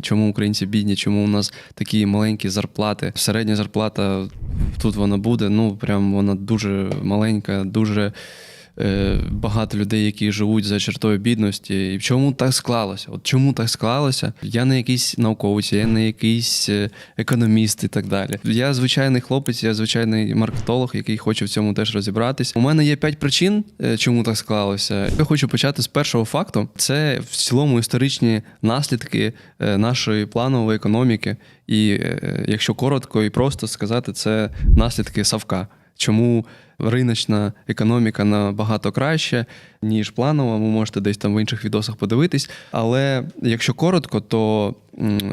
Чому українці бідні? Чому у нас такі маленькі зарплати? Середня зарплата тут вона буде. Ну прям вона дуже маленька, дуже багато людей, які живуть за чертою бідності. І чому так склалося? От чому так склалося? Я не якийсь науковець, я не якийсь е, економіст і так далі. Я звичайний хлопець, я звичайний маркетолог, який хоче в цьому теж розібратись. У мене є п'ять причин, е, чому так склалося. Я хочу почати з першого факту. Це в цілому історичні наслідки е, нашої планової економіки. І е, якщо коротко і просто сказати, це наслідки Савка. Чому риночна економіка набагато краще, ніж планова. Ви можете десь там в інших відосах подивитись. Але якщо коротко, то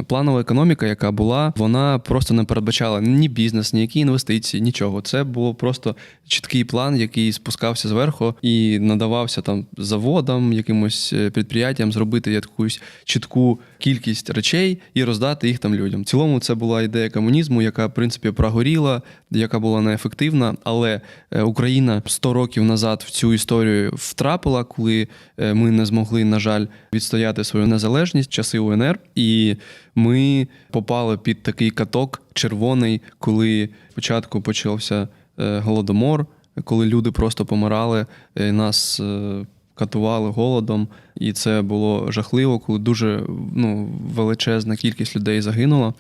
планова економіка, яка була, вона просто не передбачала ні бізнес, ніякі інвестиції, нічого. Це було просто чіткий план, який спускався зверху і надавався там заводам, якимось е, підприємствам зробити якусь чітку кількість речей і роздати їх там людям. В цілому це була ідея комунізму, яка в принципі прогоріла, яка була неефективна, але е, Україна 100 років назад в цю історію втрапила, коли е, ми не змогли, на жаль, відстояти свою незалежність часи УНР, і ми попали під такий каток червоний, коли спочатку почався е, голодомор, коли люди просто помирали, е, нас. е, Катували голодом, і це було жахливо, коли дуже ну, величезна кількість людей загинула.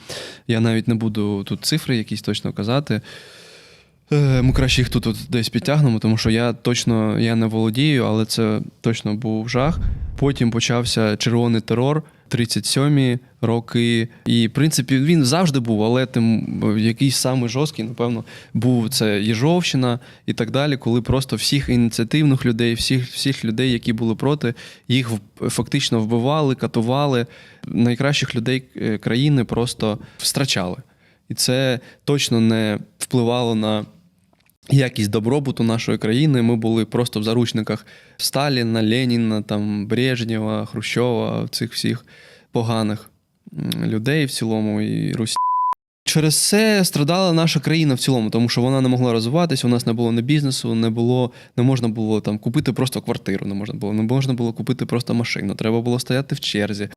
Я навіть не буду тут цифри якісь точно казати. Е, Ми краще їх тут десь підтягнемо, тому що я точно я не володію, але це точно був жах. Потім почався червоний терор, 37-мі роки. І, в принципі, він завжди був, але тим якийсь самий жорсткий, напевно, був це Єжовщина і так далі, коли просто всіх ініціативних людей, всіх, всіх людей, які були проти, їх фактично вбивали, катували. Найкращих людей е, країни просто встрачали. І це точно не впливало на якість добробуту нашої країни. Ми були просто в заручниках Сталіна, Леніна, там, Брежнєва, Хрущова, цих всіх поганих людей в цілому і Русі. Через це страдала наша країна в цілому, тому що вона не могла розвиватися, у нас не було ні бізнесу, не було, не можна було там купити просто квартиру, не можна було, не можна було купити просто машину. Треба було стояти в черзі.